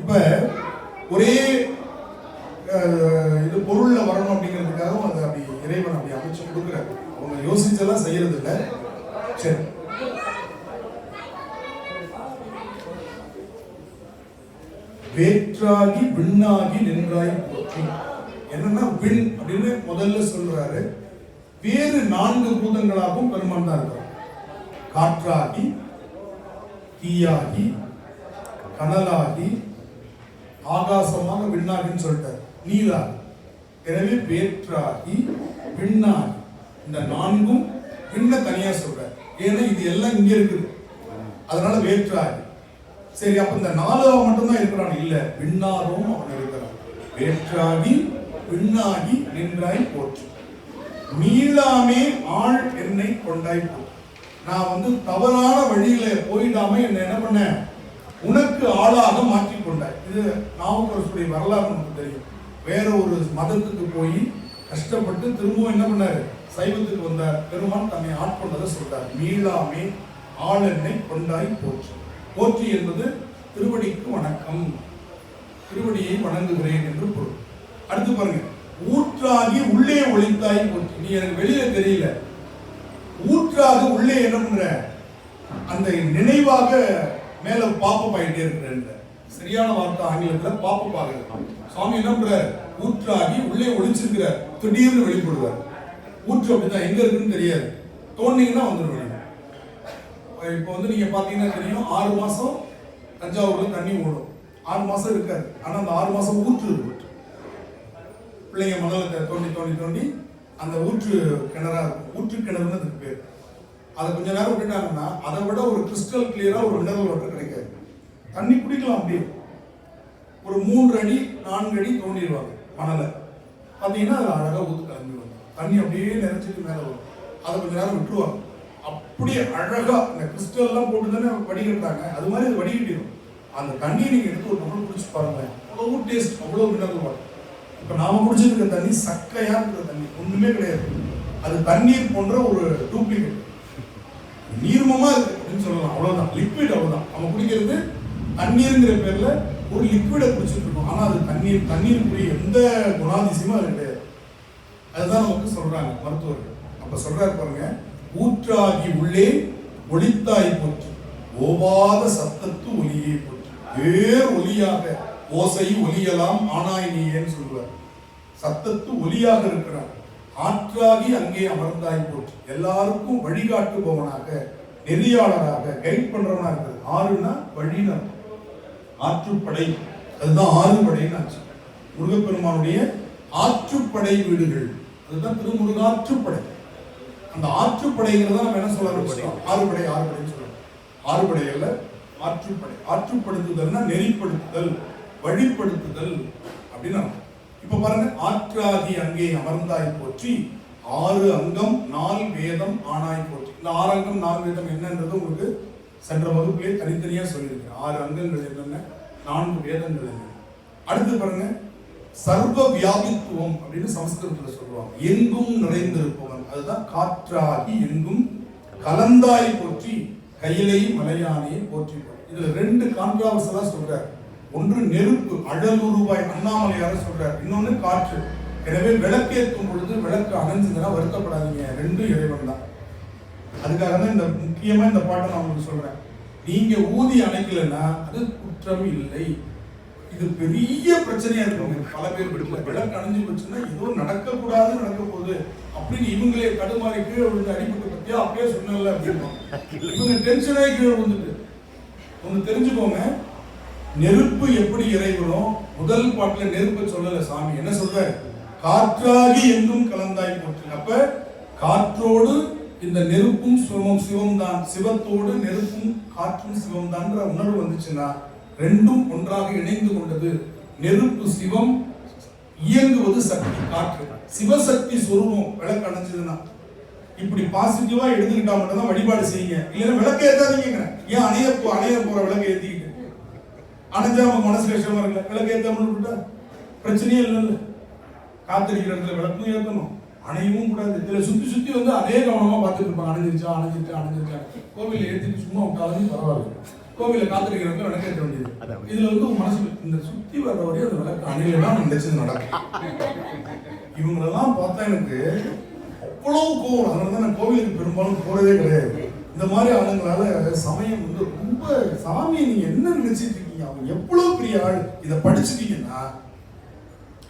இப்போ ஒரே இது பொருளில் வரணும் அப்படிங்கிறதுக்காகவும் அதை அப்படி இறைவன் அப்படி அமைச்சு கொடுக்குறாரு. அவங்க யோசிச்செல்லாம் செய்யறது இல்லை சரி. வேற்றாகி விண்ணாகி நின்றாய் போற்றி. என்னன்னா விண் அப்படின்னு முதல்ல சொல்றாரு. வேறு நான்கு பூதங்களாகவும் பெருமான் தான் இருக்கிறார் காற்றாகி தீயாகி கனலாகி ஆகாசமாக விண்ணாகின்னு சொல்லிட்டார். நீலா எனவே வேற்றாகி விண்ணாகி. இந்த நான்கும் விண்ண தனியா சொல்றார். ஏன்னா இது எல்லாம் இங்கே இருக்குது. அதனால வேற்றாகி. சரி அப்ப இந்த நாலாவது மட்டும்தான் இருக்கிறான். இல்ல விண்ணாரும் அவன் இருக்கிறான். வேற்றாகி விண்ணாகி நின்றாய் போற்று. மீளாமே ஆள் என்னை கொண்டாய் போ. நான் வந்து தவறான வழியில போயிடாம என்ன என்ன பண்ண? உனக்கு ஆளாக மாற்றி கொண்டாய் இது நாவுக்கரசுடைய வரலாறு நமக்கு தெரியும். வேற ஒரு மதத்துக்கு போய் கஷ்டப்பட்டு திரும்பவும் என்ன பண்ணாரு? சைவத்துக்கு வந்தார். பெருமான் தன்னை ஆட்கொண்டதை சொல்றார். மீளாமே ஆளெண்ணை கொண்டாய் போற்று. போற்றி என்பது திருவடிக்கு வணக்கம். திருவடியை வணங்குகிறேன் என்று பொருள். அடுத்து பாருங்க. ஊற்றாகி உள்ளே ஒளித்தாய் போற்றி. நீ எனக்கு வெளியில தெரியல. ஊற்றாக உள்ளே என்ன பண்ற? அந்த நினைவாக மேல பாப்பம் ஆகிட்டே இருக்கிறேன் சரியான வார்த்தை ஆங்கிலத்தில் பாப்பு ஆகுது சுவாமி என்ன பண்றாரு? ஊற்றாகி உள்ளே ஒளிச்சிருக்கிறார். திடீர்னு வெளிப்படுவார். ஊற்று அப்படிதான் எங்க இருக்குன்னு தெரியாது. தோண்டிங்கன்னா வந்துடும் இப்போ வந்து நீங்க பாத்தீங்கன்னா தெரியும் ஆறு மாசம் தஞ்சாவூர்ல தண்ணி ஓடும். ஆறு மாசம் இருக்காது. ஆனா அந்த ஆறு மாசம் ஊற்று இருக்கும் பிள்ளைங்க மணலை தோண்டி தோண்டி தோண்டி அந்த ஊற்று கிணறா இருக்கும். ஊற்று கிணறுன்னு அதுக்கு பேர். அதை கொஞ்ச நேரம் விட்டுட்டாங்கன்னா அதை விட ஒரு கிறிஸ்டல் கிளியரா ஒரு மினரல் வாட்டர் கிடைக்கும். தண்ணி குடிக்கலாம் அப்படியே. ஒரு மூன்று அடி நான்கு அடி தோண்டிடுவாங்க மணலை. பார்த்தீங்கன்னா அதில் அழகாக ஊற்று கிளம்பி வரும். தண்ணி அப்படியே நிறைச்சிட்டு மேலே வரும். அதை கொஞ்சம் நேரம் விட்டுருவாங்க. அப்படியே அழகாக இந்த கிறிஸ்டல்லாம் போட்டு தானே வடிகட்டாங்க அது மாதிரி அது வடிகட்டிடும். அந்த தண்ணியை நீங்கள் எடுத்து ஒரு நம்மளும் குடிச்சு பாருங்க அவ்வளோ டேஸ்ட் அவ்வளோ மினரல் வாட்டர் நாம் நாம குடிச்சிருக்க தண்ணி சக்கையாக இருக்கிற தண்ணி ஒன்றுமே கிடையாது. அது தண்ணீர் போன்ற ஒரு டூப்ளிகேட் நீர்மமாக இருக்குது அப்படின்னு சொல்லலாம். அவ்வளோதான் லிக்விட் அவ்வளோதான் நம்ம குடிக்கிறது தண்ணீருங்கிற பேர்ல ஒரு லிக்விடை குடிச்சுட்டு இருக்கோம் ஆனா அது தண்ணீர் தண்ணீருக்குரிய எந்த குணாதிசயமும் அது கிடையாது. அதுதான் நமக்கு சொல்றாங்க மருத்துவர்கள். அப்ப சொல்றாரு பாருங்க ஊற்றாகி உள்ளே ஒளித்தாய் போற்று ஓவாத சத்தத்து ஒலியே போற்று. வேறு ஒலியாக ஓசை ஒலியலாம் ஆனாய் நீயேன்னு சொல்லுவார். சத்தத்து ஒலியாக இருக்கிறார். ஆற்றாகி அங்கே அமர்ந்தாய் போற்று. எல்லாருக்கும் வழிகாட்டுபவனாக நெறியாளராக கைட் பண்றவனா இருக்கிறது ஆறுனா வழின்னு ஆற்றுப்படை அதுதான் ஆறுபடைன்னு ஆச்சு முருகப்பெருமானுடைய ஆற்றுப்படை வீடுகள் அதுதான் திருமுருகாற்றுப்படை அந்த ஆற்றுப்படைங்கிறத நம்ம என்ன சொல்ல ஆரம்பிச்சிட்டோம் ஆறுபடை ஆறுபடைன்னு சொல்றோம் ஆறுபடை அல்ல ஆற்றுப்படை. ஆற்றுப்படுத்துதல்னா நெறிப்படுத்துதல் வழிப்படுத்துதல் அப்படின்னு இப்ப பாருங்க ஆற்றாகி அங்கே அமர்ந்தாய் போற்றி ஆறு அங்கம் நால் வேதம் ஆனாய் போற்றி. இந்த ஆறு அங்கம் நால் வேதம் என்னன்றது உங்களுக்கு சென்ற வகுப்பிலே தனித்தனியாக சொல்லியிருக்கேன் ஆறு அங்கங்கள் என்னென்ன நான்கு வேதங்கள் என்ன அடுத்து பாருங்க சர்வ வியாபித்துவம் அப்படின்னு சமஸ்கிருதத்தில் சொல்லுவாங்க. எங்கும் நுழைந்திருப்பவன் அதுதான் காற்றாகி எங்கும் கலந்தாய் போற்றி கையிலை மலையானே போற்றி இதுல ரெண்டு கான்ட்ராவர்சலா சொல்றார். ஒன்று நெருப்பு அழலுருவாய் அண்ணாமலையார சொல்றார். இன்னொன்று காற்று. எனவே விளக்கேற்றும் பொழுது விளக்கு அணைஞ்சதுன்னா வருத்தப்படாதீங்க. ரெண்டும் இறைவன் தான் அதுக்காக தான் இந்த முக்கியமாக இந்த பாட்டை நான் உங்களுக்கு சொல்கிறேன் நீங்கள் ஊதி அணைக்கலைன்னா அது குற்றம் இல்லை. இது பெரிய பிரச்சனையாக இருக்கும் பல பேர் வீட்டுல விளக்கு அணைஞ்சு போச்சுன்னா ஏதோ நடக்கக்கூடாது நடக்க போகுது. அப்படின்னு இவங்களே தடுமாறி கீழே விழுந்து அடிபட்டு பத்தியா அப்படியே சொன்னல அப்படின்னு இவங்க டென்ஷனாகி கீழே விழுந்துட்டு. ஒன்று தெரிஞ்சுக்கோங்க. நெருப்பு எப்படி இறைவனும் முதல் பாட்டில் நெருப்பை சொல்லலை சாமி. என்ன சொல்ற காற்றாகி எங்கும் கலந்தாய் போட்டு அப்ப காற்றோடு இந்த நெருப்பும் சிவமும் சிவம் தான் சிவத்தோடு நெருப்பும் காற்றும் சிவம் தான்ற உணர்வு வந்துச்சுன்னா ரெண்டும் ஒன்றாக இணைந்து கொண்டது நெருப்பு சிவம் இயங்குவது சக்தி காற்று. சிவசக்தி சொருபம் விளக்கு அணைஞ்சதுன்னா. இப்படி பாசிட்டிவா எடுத்துக்கிட்டா மட்டும்தான் வழிபாடு செய்யுங்க. இல்லைன்னா விளக்கு ஏத்தாதீங்க ஏன் அணைய போ- அணைய போற விளக்கு ஏத்திக்கிட்டு? அணைஞ்சா அவங்க மனசு கஷ்டமா இருக்குல்ல? விளக்கு ஏத்தாமல் பிரச்சனையே இல்லைல்ல. காத்திருக்கிற இடத்துல விளக்கும் ஏத்தணும். அணையவும் கூடாது. இதுல சுத்தி சுத்தி வந்து அதே கவனமா பார்த்துட்டு இருப்பாங்க. அணைஞ்சிருச்சா அணைஞ்சிருச்சா அணைஞ்சிருச்சா. கோவில்ல ஏத்திட்டு சும்மா விட்டாலும் பரவாயில்ல. கோவில காத்திருக்கிறவங்க விளக்கு ஏற்ற வேண்டியது. இதுல வந்து உங்க மனசு இந்த சுத்தி வர்ற வரையும் அந்த விளக்கு அணையிலனா நினைச்சது நடக்கும். இவங்களெல்லாம் பார்த்தா எனக்கு அவ்வளவு கோவம். அதனால தான் நான் கோவிலுக்கு பெரும்பாலும் போறதே கிடையாது. இந்த மாதிரி ஆளுங்களால சமயம் வந்து ரொம்ப சாமியை நீங்க என்ன நினைச்சிட்டு இருக்கீங்க? அவங்க எவ்வளவு பெரிய ஆள். இதை படிச்சுட்டீங்கன்னா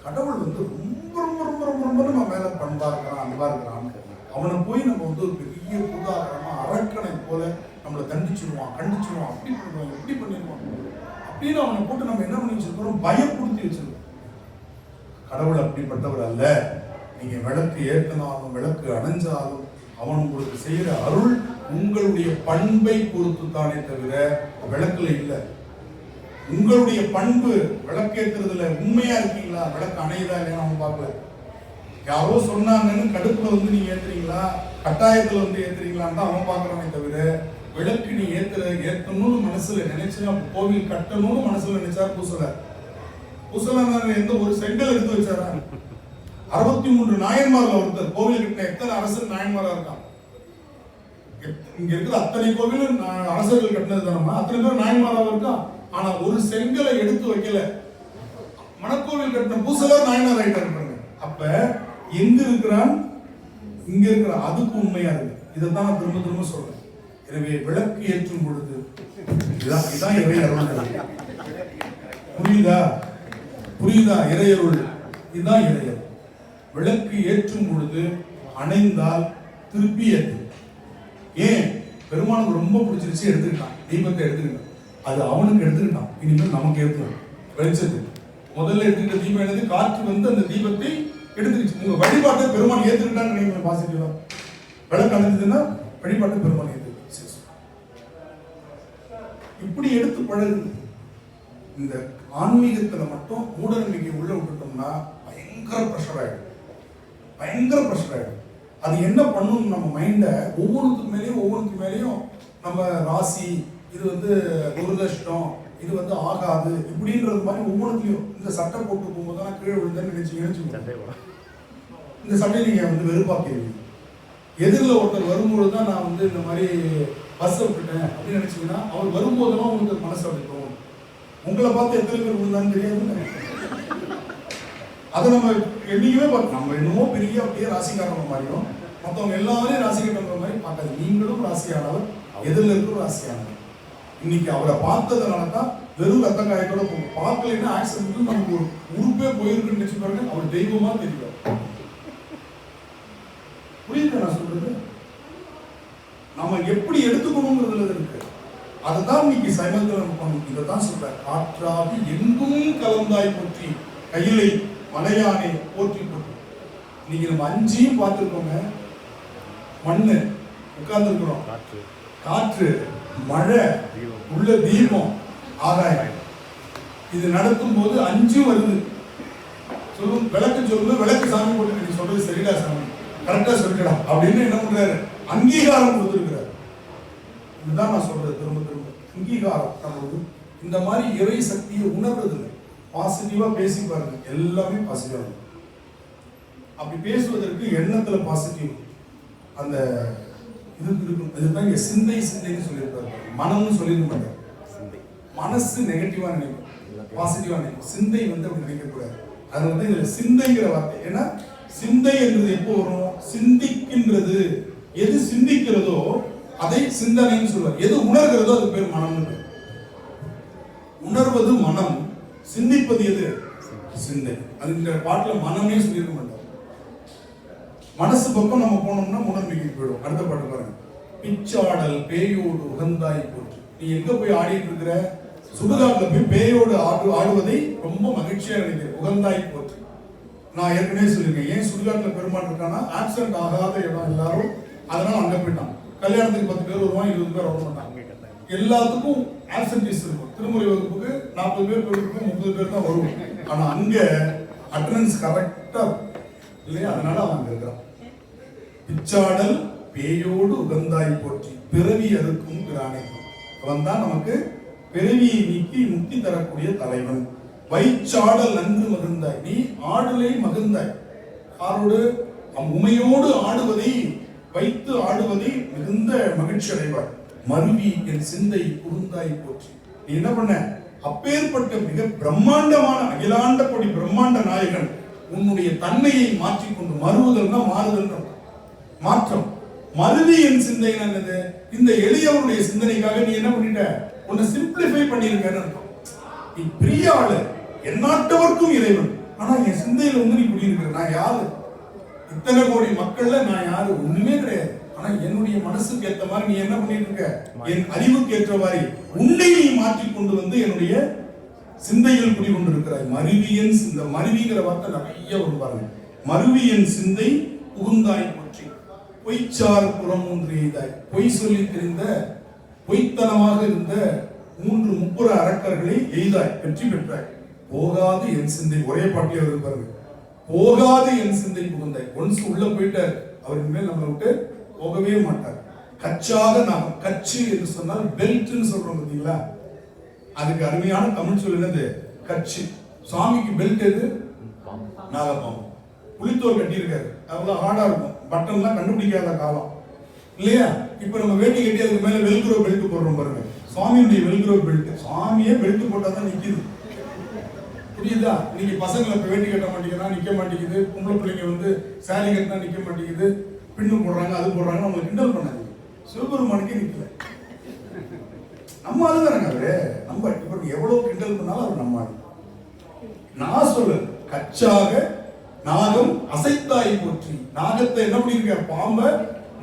கடவுள் வந்து ரொம்ப ரொம்ப ரொம்ப ரொம்ப ரொம்ப நம்ம மேல பண்பா இருக்கிறான் அன்பா இருக்கிறான் அவனை போய் நம்ம வந்து ஒரு பெரிய புதாகரமா அரக்கனை போல நம்மளை தண்டிச்சிருவான் கண்டிச்சிருவான் அப்படி பண்ணுவான் எப்படி பண்ணிடுவான். அப்படின்னு அவனை போட்டு நம்ம என்ன பண்ணி வச்சிருக்கிறோம் பயப்படுத்தி வச்சிருக்கோம். கடவுள் அப்படிப்பட்டவர் அல்ல. நீங்க விளக்கு ஏற்றினாலும் விளக்கு அணைஞ்சாலும் அவன் உங்களுக்கு செய்யற அருள் உங்களுடைய பண்பை பொறுத்து தானே தவிர விளக்குல இல்லை. உங்களுடைய பண்பு விளக்கேற்றுறதுல உண்மையா இருக்கீங்களா? விளக்கு அணையுதா இல்லையா நம்ம பார்க்கல. யாரோ சொன்னாங்கன்னு கடுப்புல வந்து நீங்க ஏத்துறீங்களா? கட்டாயத்துல வந்து ஏத்துறீங்களான்னு தான் அவன் பாக்குறவனே தவிர விளக்கு நீ ஏத்துற ஏத்தணும்னு மனசுல நினைச்சா கோவில் கட்டணும்னு மனசுல நினைச்சா பூசல பூசல எந்த ஒரு செங்கல் எடுத்து வச்சாரா? அறுபத்தி மூன்று நாயன்மார்ல ஒருத்தர் கோவில் கட்டின எத்தனை அரசு நாயன்மாரா இருக்கான்? எத்- இங்க இருக்கிற அத்தனை கோவிலும் அரசர்கள் கட்டினது தானம்மா? அத்தனை பேர் நாயன்மாராக இருக்கா? ஆனா ஒரு செங்கலை எடுத்து வைக்கல. மணக்கோவில் கட்டின பூசலர் நாயனார் ஆயிட்டாரு அப்ப எங்க இருக்கிறான்? இங்க இருக்கிற அதுக்கு உண்மையா இருக்கு. இதைத்தான் நான் திரும்ப திரும்ப சொல்றேன். எனவே விளக்கு ஏற்றும் பொழுது. இதான் இதான் இறை அருள். புரியுதா? புரியுதா? இறையருள் இதுதான் இறையர் விளக்கு ஏற்றும் பொழுது அணைந்தால் திருப்பி ஏற்று. ஏன்? பெருமானுக்கு ரொம்ப பிடிச்சிருச்சு எடுத்துக்கிட்டான். தீபத்தை எடுத்துக்கிட்டான். அது அவனுக்கு எடுத்துக்கிட்டான். இனிமேல் நமக்கு ஏற்படும். வெளிச்சது முதல்ல எடுத்துக்கிட்ட தீபம் என்னது? காற்று வந்து அந்த தீபத்தை எடுத்துக்கிச்சு. உங்க வழிபாட்டை பெருமான் ஏத்துக்கிட்டான்னு நீங்க பாசிட்டிவா. விளக்கு அணைஞ்சதுன்னா வழிபாட்டை பெருமான் ஏத்துக்கிட்டு இப்படி எடுத்து பழகு. இந்த ஆன்மீகத்துல மட்டும் மூட நம்பிக்கை உள்ள விட்டுட்டோம்னா பயங்கர ப்ரெஷர் ஆயிடும். பயங்கர ப்ரெஷர் ஆயிடும். அது என்ன பண்ணும் நம்ம மைண்டை ஒவ்வொன்றுத்துக்கு மேலேயும் ஒவ்வொன்றுக்கு மேலேயும் நம்ம ராசி இது வந்து துரதிருஷ்டம் இது வந்து ஆகாது இப்படின்றது மாதிரி ஒவ்வொன்றுத்தையும் இந்த சட்டை போட்டு போகும்போது தான் கீழே விழுந்தேன்னு நினைச்சு நினைச்சு இந்த சட்டையை நீங்க வந்து வெறுப்பாக்கிறீங்க. எதிரில் ஒருத்தர் வரும்பொழுது தான் நான் வந்து இந்த மாதிரி பஸ்ஸை விட்டுட்டேன் அப்படின்னு நினைச்சீங்கன்னா அவர் வரும்போதெல்லாம் உங்களுக்கு மனசு தோணும் உங்களை பார்த்து எத்தனை பேர் விழுந்தான்னு தெரியாதுல்ல? அதை நம்ம என்னைக்குமே பார்க்க நம்ம என்னமோ பெரிய அப்படியே ராசிக்காரங்க மாதிரியும் மற்றவங்க எல்லாரையும் ராசிக்காரங்க மாதிரி பார்க்காது நீங்களும் ராசியானவர் எதிரில் இருக்கிற ராசியானவர். இன்னைக்கு அவரை பார்த்ததுனால தான் வெறும் ரத்த காயத்தோட போகும். பார்க்கலைன்னா ஆக்சிடென்ட் நமக்கு ஒரு உறுப்பே போயிருக்குன்னு நினைச்சு பாருங்க அவர் தெய்வமா தெரியும். புரியுது நான் சொல்றது? நம்ம எப்படி எடுத்துக்கணுங்கிறதுல இருக்கு. அதுதான் இன்னைக்கு சைவத்தில் நம்ம பண்ணணும். இதை தான் சொல்றேன் காற்றாகி எங்கும் கலந்தாய் போற்றி கையிலை மலையானை போற்றி போற்றி இன்னைக்கு நம்ம அஞ்சையும் பார்த்துருக்கோங்க. மண்ணு உட்கார்ந்துருக்கிறோம். காற்று. காற்று. மழை உள்ள தீபம் ஆதாயம். இது நடத்தும் போது அஞ்சும் வருது. சொல்லும் விளக்கு சொல்லுங்க விளக்கு சாமி போட்டு நீ சொல்றது சரிடா சாமி. கரெக்டா சொல்லிடா. அப்படின்னு என்ன பண்றாரு? அங்கீகாரம் கொடுத்துருக்கிறார். இதுதான் நான் சொல்றது திரும்ப திரும்ப. அங்கீகாரம் நம்மளுக்கு இந்த மாதிரி இறை சக்தியை உணர்றது இல்லை பாசிட்டிவா பேசி பாருங்க. எல்லாமே பாசிட்டிவா இருக்கும் அப்படி பேசுவதற்கு எண்ணத்துல பாசிட்டிவ் அந்த இது இருக்கும் இதுதான் இங்க சிந்தை சிந்தைன்னு சொல்லியிருப்பாரு. மனம்னு சொல்லியிருக்க மாட்டார். சிந்தை. மனசு நெகட்டிவா நினைக்கும். பாசிட்டிவா நினைக்கும். சிந்தை வந்து அப்படி நினைக்க கூடாது அதனால தான் இதுல சிந்தைங்கிற வார்த்தை. ஏன்னா சிந்தை என்பது எப்போ வரும்? சிந்திக்கின்றது. எது சிந்திக்கிறதோ அதை சிந்தனைன்னு சொல்லுவார். எது உணர்கிறதோ அது பேர் மனம்னு. உணர்வது மனம் சிந்திப்பது எது? சிந்தை. அது இந்த பாட்டுல மனமே சொல்லியிருக்க மனசு பக்கம் நம்ம போனோம்னா முனம்பிக்கை போயிடும். அடுத்த பாட்டு பாருங்க. பிச்சாடல் பேயோடு உகந்தாய் போற்று. நீ எங்க போய் ஆடிட்டு இருக்கிற? சுடுகாட்டில் போய் பேயோடு ஆடு ஆடுவதை ரொம்ப மகிழ்ச்சியா நினைக்கிறேன். உகந்தாய் போற்று. நான் ஏற்கனவே சொல்லியிருக்கேன். ஏன் சுடுகாட்டில் பெருமாள் இருக்கானா ஆக்சிடென்ட் ஆகாத இடம் எல்லாரும் அதனால அங்க போயிட்டான். கல்யாணத்துக்கு பத்து பேர் வருவான் இருபது பேர் வர மாட்டாங்க எல்லாத்துக்கும் ஆப்சன்டீஸ் இருக்கும். திருமுறை வகுப்புக்கு நாற்பது பேர் வகுப்புக்கு முப்பது பேர் தான் வருவோம். ஆனா அங்க அட்டண்டன்ஸ் கரெக்டா இல்லையா? அதனால அவன் அங்க இருக்கிறான். பிச்சாடல் பேயோடு உகந்தாய் போற்றி பிறவி அறுக்கும் பிராணைக்கும் அவன் தான் நமக்கு பிறவியை நீக்கி முக்தி தரக்கூடிய தலைவன். வைச்சாடல் நன்கு மகிழ்ந்தாய் நீ ஆடலை மகிழ்ந்தாய். ஆரோடு உமையோடு ஆடுவதை வைத்து ஆடுவதை மிகுந்த மகிழ்ச்சி அடைவார் மருவி என் சிந்தை குறுந்தாய் போற்றி. நீ என்ன பண்ண? அப்பேற்பட்ட மிக பிரம்மாண்டமான அகிலாண்ட கொடி பிரம்மாண்ட நாயகன் உன்னுடைய தன்மையை மாற்றிக்கொண்டு தான் மாறுதல் மாற்றம். மருவி என் சிந்தை என்னது? இந்த எளியவருடைய சிந்தனைக்காக நீ என்ன பண்ணிட்ட? உன்னை சிம்பிளிஃபை பண்ணிருக்கேன்னு அர்த்தம். நீ பெரிய ஆளு. எந்நாட்டவர்க்கும் இறைவன். ஆனா என் சிந்தையில வந்து நீ குடியிருக்கிற. நான் யாரு? இத்தனை கோடி மக்கள்ல நான் யாரு? ஒண்ணுமே கிடையாது. ஆனா என்னுடைய மனசுக்கு ஏத்த மாதிரி நீ என்ன பண்ணிட்டு இருக்க என் அறிவுக்கு ஏற்ற மாதிரி உன்னை நீ மாற்றி கொண்டு வந்து என்னுடைய சிந்தையில் குடிகொண்டிருக்கிறாய். மருவியன் இந்த மருவிங்கிற வார்த்தை நிறைய வருவாங்க மருவியன் சிந்தை புகுந்தாய். பொய்ச்சார் புறம் ஒன்று எய்தாய். பொய் சொல்லி தெரிந்த பொய்த்தனமாக இருந்த மூன்று முப்புற அரக்கர்களை எய்தாய் வெற்றி பெற்றாய். போகாது என் சிந்தை ஒரே பாட்டிலே வருது பாருங்க போகாது என் சிந்தை புகுந்தாய். ஒன்ஸ் உள்ள போயிட்டார் அவர் இனிமேல் நம்மளை விட்டு போகவே மாட்டார். கச்சாக நாம் கச்சு என்று சொன்னால் பெல்ட்னு சொல்றோம் பார்த்தீங்களா? அதுக்கு அருமையான தமிழ் சொல் என்னது? கச்சு. சுவாமிக்கு பெல்ட் எது? நாகப்பாம்பு. புளித்தோல் கட்டியிருக்காரு. அவ்வளவு ஹார்டா இருக்கும். பட்டன்லாம் கண்டுபிடிக்காத காலம். இல்லையா? இப்போ நம்ம வேட்டி கட்டி அதுக்கு மேலே வெல்க்ரோ பெல்ட் போடுறோம் பாருங்க. சுவாமியுடைய வெல்க்ரோ பெல்ட் சுவாமியே பெல்ட் போட்டால் தான் நிற்கிது புரியுதா? இன்னைக்கு பசங்களை இப்போ வேட்டி கட்ட மாட்டேங்கிறா நிற்க மாட்டேங்குது. பொம்பளை பிள்ளைங்க வந்து சாரி கட்டினா நிற்க மாட்டேங்குது. பின்னு போடுறாங்க அது போடுறாங்க நம்மளை கிண்டல் பண்ணாது சிவபெருமானுக்கே நிற்கல நம்ம ஆளுதானங்க அவரு. நம்ம இப்போ எவ்வளோ கிண்டல் பண்ணாலும் அவர் நம்ம ஆளு. நான் சொல்ல கச்சாக நாகம் அசைத்தாய் போற்றி. நாகத்தை என்ன பண்ணிருக்க பாம்ப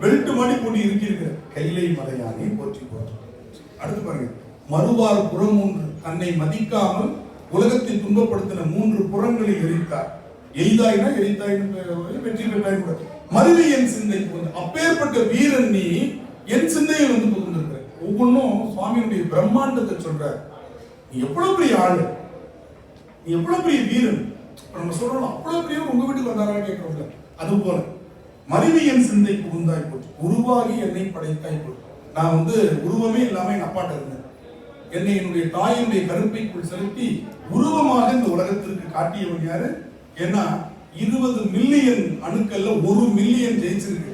வெல்ட்டு மணி போட்டு இருக்கீங்க கைலை மலையானை போற்றி போற்றி. அடுத்து பாருங்க. மறுவார் புறம் மூன்று. தன்னை மதிக்காமல் உலகத்தை துன்பப்படுத்தின மூன்று புறங்களை எரித்தார். எய்தாய்னா எரித்தாய்னு வெற்றி பெற்றாய் கூட. மருவி என் சிந்தை புகுந்து. அப்பேற்பட்ட வீரன் நீ என் சிந்தையை வந்து புகுந்திருக்கிற ஒவ்வொன்றும் சுவாமியுடைய பிரம்மாண்டத்தை சொல்ற நீ எவ்வளவு பெரிய ஆளு. நீ எவ்வளவு பெரிய வீரன். நம்ம சொல்றோம் அவ்வளவு பெரிய உங்க வீட்டுக்கு வந்தாரா கேட்கிறோம்ல. அது போல மருவியன் சிந்தை புகுந்தாய் போச்சு உருவாகி என்னை படைத்தாய் போச்சு நான் வந்து உருவமே இல்லாம எங்க அப்பாட்ட இருந்தேன். என்னை என்னுடைய தாயினுடைய கருப்பைக்குள் செலுத்தி உருவமாக இந்த உலகத்திற்கு காட்டியவன் யாரு? ஏன்னா இருபது மில்லியன் அணுக்கள்ல ஒரு மில்லியன் ஜெயிச்சிருக்கு.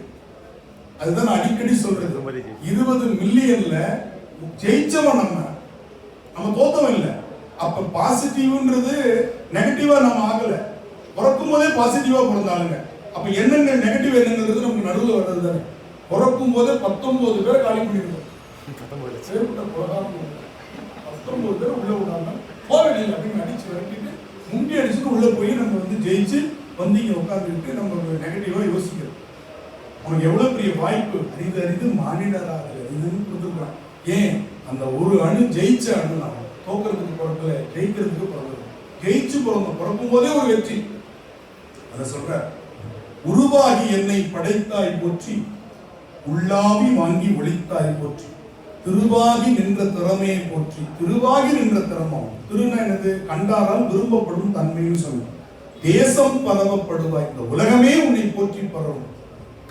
அதுதான் அடிக்கடி சொல்றது. இருபது மில்லியன்ல ஜெயிச்சவன் நம்ம. நம்ம தோத்தவன் இல்ல. அப்ப பாசிட்டிவ்ன்றது நெகட்டிவா நம்ம ஆகல. பிறக்கும் போதே பாசிட்டிவா பிறந்தாளுங்க. அப்ப என்னென்ன நெகட்டிவ் என்னங்கிறது நமக்கு நடுவில் வர்றது தானே. பிறக்கும் போதே பத்தொன்பது பேர் காலி பண்ணிருக்கோம் பத்தொன்பது பேர் உள்ள விடாம போகவில்லை அப்படின்னு அடிச்சு விரட்டிட்டு முண்டி அடிச்சுட்டு உள்ள போய் நம்ம வந்து ஜெயிச்சு வந்து இங்க உட்காந்துட்டு நம்ம நெகட்டிவா யோசிக்கிறோம். உனக்கு எவ்வளவு பெரிய வாய்ப்பு? அறிந்து அறிந்து மானிடராக அரிதுன்னு கொடுத்துருக்கான் ஏன்? அந்த ஒரு அணு ஜெயிச்ச அணு நான் தோக்கிறதுக்கு பிறக்கல ஜெயிக்கிறதுக்கு பிறந்தது ஜெயிச்சு பிறந்த பிறக்கும் போதே ஒரு வெற்றி. அதை சொல்ற உருவாகி என்னை படைத்தாய் போற்றி உள்ளாவி வாங்கி ஒழித்தாய் போற்றி திருவாகி நின்ற திறமையை போற்றி திருவாகி நின்ற திறமம். திருநா எனது கண்டாரால் விரும்பப்படும் தன்மைன்னு சொல்லும் தேசம் பரவப்படுவாய் இந்த உலகமே உன்னை போற்றி பரவும்.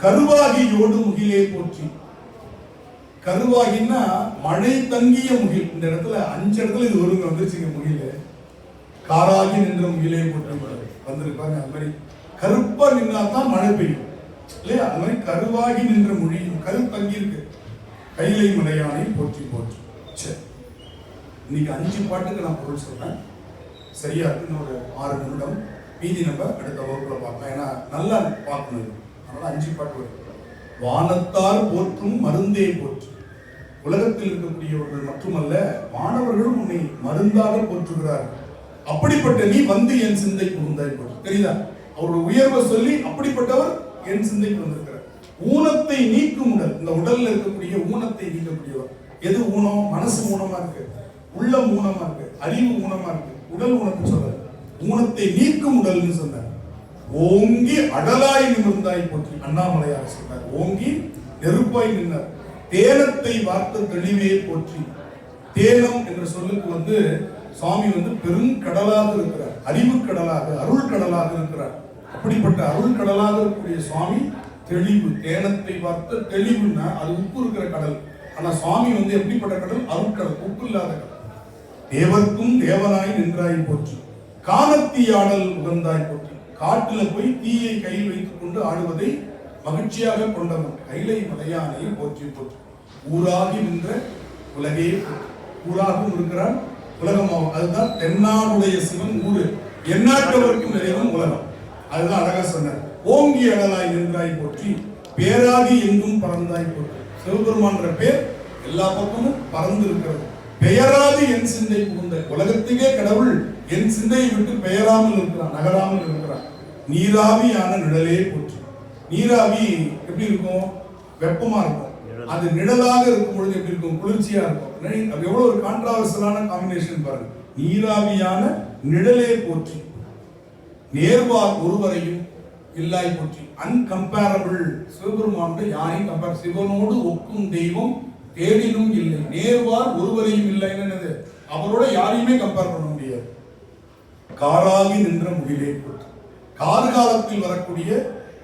கருவாகி யோடு முகிலே போற்றி கருவாகின்னா மழை தங்கிய முகில். இந்த இடத்துல அஞ்சு இடத்துல இது ஒருங்க வந்துருச்சுங்க முகில். காராகி நின்ற முகிலே போற்றி வந்திருப்பாங்க அது மாதிரி. கருப்பா நின்னா தான் மழை பெய்யும். இல்லையா? அது மாதிரி கருவாகி நின்ற மொழியும் கரு தங்கி இருக்கு. கைலை மலையானை போற்றி போற்றி. சரி இன்னைக்கு அஞ்சு பாட்டுக்கு நான் பொருள் சொல்றேன். சரியா இருக்கு? இன்னொரு ஆறு நிமிடம். மீதி நம்ம அடுத்த வகுப்புல பார்க்கலாம். ஏன்னா நல்லா பார்க்கணும் அதனால அஞ்சு பாட்டு வரும். வானத்தார் போற்றும் மருந்தே போற்று. உலகத்தில் இருக்கக்கூடியவர்கள் மட்டுமல்ல மாணவர்களும் உன்னை மருந்தாக போற்றுகிறார். அப்படிப்பட்ட நீ வந்து என் சிந்தை புகுந்தாய் போற்று தெரியுதா? அவருடைய உயர்வை சொல்லி அப்படிப்பட்டவர் என் சிந்தைக்கு வந்திருக்கிறார். ஊனத்தை நீக்கும் உடல் இந்த உடல்ல இருக்கக்கூடிய ஊனத்தை நீக்கக்கூடியவர். எது ஊனம் மனசு ஊனமா இருக்கு. உள்ளம் ஊனமா இருக்கு. அறிவு ஊனமா இருக்கு. உடல் ஊனத்தை சொல்றாரு ஊனத்தை நீக்கும் உடல்னு சொன்னார். ஓங்கி அடலாய் நிமிர்ந்தாய் போற்றி அண்ணாமலையார் சொன்னார். ஓங்கி நெருப்பாய் நின்றார் தேனத்தை வார்த்த தெளிவே போற்றி. தேனம் என்ற சொல்லுக்கு வந்து சுவாமி வந்து பெருங்கடலாக இருக்கிறார். அறிவு கடலாக அருள் கடலாக இருக்கிறார். அப்படிப்பட்ட அருள் கடலாக இருக்கக்கூடிய சுவாமி தெளிவு. தேனத்தை பார்த்த தெளிவுன்னா அது உப்பு இருக்கிற கடல். ஆனா சுவாமி வந்து எப்படிப்பட்ட கடல்? அருட்கடல் உப்பு இல்லாத கடல். தேவர்க்கும் தேவனாய் நின்றாய் போற்று. காலத்தீயாடல் உகந்தாய் போற்று. காட்டுல போய் தீயை கையில் வைத்துக் கொண்டு ஆடுவதை மகிழ்ச்சியாக கொண்டவன் கைலை மலையானை போற்றி போற்றி. ஊராகி நின்ற உலகே ஊராகவும் இருக்கிறான் உலகமாகும் அதுதான் தென்னாடுடைய சிவன் ஊரு. எந்நாட்டவர்க்கும் இறைவன் உலகம். அதுதான் அழகா சொன்னார். ஓங்கி அழலாய் நின்றாய் போற்றி பேராகி எங்கும் பறந்தாய் போற்றி. சிவபெருமான்ற பேர் எல்லா பக்கமும் பறந்து இருக்கிறது பெயராது என் சிந்தை புகுந்த உலகத்துக்கே கடவுள் என் சிந்தையை விட்டு பெயராமல் இருக்கிறான் நகராமல் இருக்கிறான் நீராவியான நிழலே போற்றி. நீராவி எப்படி இருக்கும்? வெப்பமா இருக்கும். அது நிழலாக இருக்கும் பொழுது எப்படி இருக்கும்? குளிர்ச்சியா இருக்கும். அது எவ்வளவு ஒரு கான்ட்ராவர்சலான காம்பினேஷன் பாருங்க. நீராவியான நிழலே போற்றி. நேர்வார் ஒருவரையும் இல்லாய் போற்றி. அன்கம்பேரபிள் சிவபெருமானுடைய யாரையும் கம்பேர் சிவனோடு ஒக்கும் தெய்வம் தேடினும் இல்லை. நேர்வார் ஒருவரையும் இல்லைன்னு என்னது? அவரோட யாரையுமே கம்பேர் பண்ண முடியாது. காராகி நின்ற முகிலே போற்றி. கார் காலத்தில் வரக்கூடிய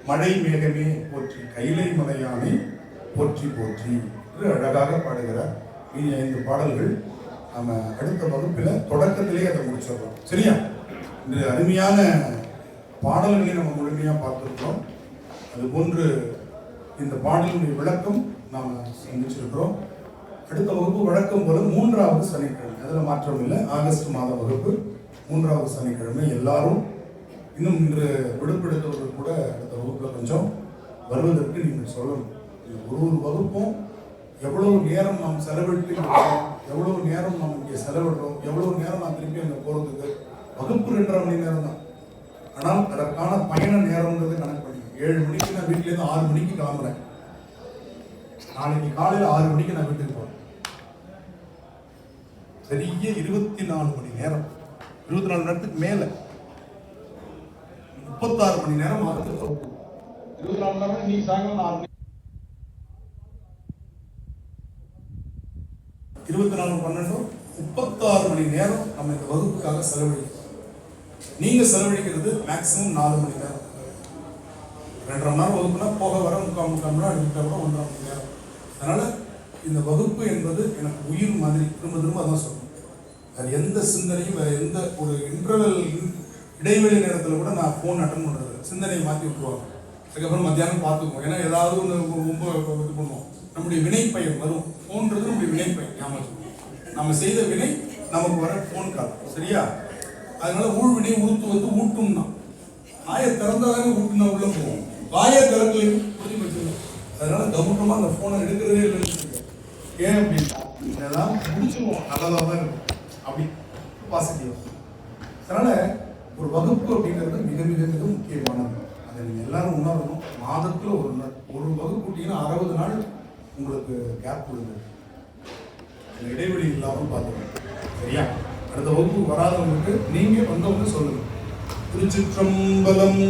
மழை மேகமே போற்றி கைலை மலையானை போற்றி போற்றி என்று அழகாக பாடுகிறார். இனி ஐந்து பாடல்கள் நம்ம அடுத்த வகுப்பில் தொடக்கத்திலேயே அதை முடிச்சிடுறோம் சரியா? இந்த அருமையான பாடல்களை நம்ம முழுமையாக பார்த்துருக்கிறோம். அதுபோன்று இந்த பாடலினுடைய விளக்கம் நாம் சந்திச்சிருக்கிறோம். அடுத்த வகுப்பு வழக்கம் போல மூன்றாவது சனிக்கிழமை. அதில் மாற்றம் இல்லை ஆகஸ்ட் மாத வகுப்பு. மூன்றாவது சனிக்கிழமை எல்லாரும் இன்னும் இன்று விடுபடுத்தவர்கள் கூட அடுத்த வகுப்பில் கொஞ்சம் வருவதற்கு நீங்கள் சொல்லணும். இது ஒரு ஒரு வகுப்பும் எவ்வளவு நேரம் நாம் செலவிட்டு எவ்வளவு நேரம் நாம் இங்கே செலவிடுறோம் எவ்வளவு நேரம் நான் திருப்பி அங்கே போகிறதுக்கு வகுப்பு ரெண்டரை மணி நேரம் தான். ஆனால் அதற்கான பயண நேரம்ன்றது கணக்கு பண்ணி. ஏழு மணிக்கு நான் வீட்டிலேருந்து ஆறு மணிக்கு கிளம்புறேன். நாளைக்கு காலையில் ஆறு மணிக்கு நான் வீட்டுக்கு போகிறேன் பெரிய இருபத்தி நாலு மணி நேரம். இருபத்தி நாலு நேரத்துக்கு மேலே. முப்பத்தாறு மணி நேரம் ஆகுது. இருபத்தி நாலு பன்னெண்டும் இருபத்தி நாலு முப்பத்தாறு மணி நேரம் நம்ம இந்த வகுப்புக்காக செலவழிக்கிறோம். நீங்க செலவழிக்கிறது மேக்சிமம் நாலு மணி நேரம். ரெண்டரை மணி நேரம் வகுப்புனா போக வர முக்கால் முக்கால் மணி நேரம் எடுத்துட்டா கூட ஒன்றரை மணி நேரம். அதனால இந்த வகுப்பு என்பது எனக்கு உயிர் மாதிரி திரும்ப திரும்ப அதான் சொல்லணும். அது எந்த சிந்தனையும் வேற எந்த ஒரு இன்டர்வல் இடைவெளி நேரத்தில் கூட நான் ஃபோன் அட்டன் பண்ணுறது சிந்தனையை மாற்றி விட்டுருவாங்க. அதுக்கப்புறம் மத்தியானம் பார்த்துக்குவோம். ஏன்னா ஏதாவது ஒன்று ரொம்ப இது பண்ணுவோம். நம்முடைய வினைப்பயன் வரும். ஃபோன்றது நம்முடைய வினைப்பயன் ஞாபகம் நம்ம செய்த வினை நமக்கு வர ஃபோன் கால் சரியா? அதனால ஊழ்வினை ஊத்து வந்து ஊட்டும் தான் வாயை திறந்தாதானே ஊட்டுனா உள்ள போவோம் வாயை திறக்கலை புரிஞ்சு வச்சுக்கணும் அதனால கவனமா அந்த ஃபோனை எடுக்கிறதே இல்லைன்னு ஏன் அப்படின்னா இதெல்லாம் முடிச்சுவோம் நல்லதாக தான் இருக்கும். அப்படி பாசிட்டிவ். அதனால ஒரு வகுப்பு அப்படிங்கிறது மிக மிக மிக முக்கியமானது. அதை நீங்கள் எல்லாரும் உணரணும். மாதத்தில் ஒரு நாள் ஒரு வகுப்பு விட்டிங்கன்னா அறுபது நாள் உங்களுக்கு கேப் கொடுங்க இடைவெளி இல்லாமல் பார்த்துக்கணும். சரியா? அடுத்த வகுப்பு வராதவங்களுக்கு நீங்கள் வந்தவங்க சொல்லுங்கள் திருச்சிற்றம்பலம்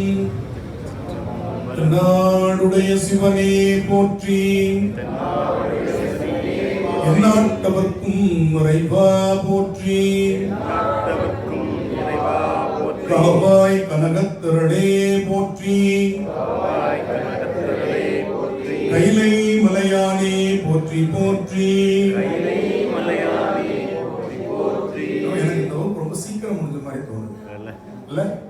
நாடுடைய சிவனே போற்றி. எந்நாட்டவர்க்கும் மறைவா போற்றி. காவாய் கனகத்திரளே போற்றி. கைலை மலையானே போற்றி போற்றி. எனக்கு ரொம்ப சீக்கிரம் முடிஞ்ச மாதிரி தோணுது. இல்ல?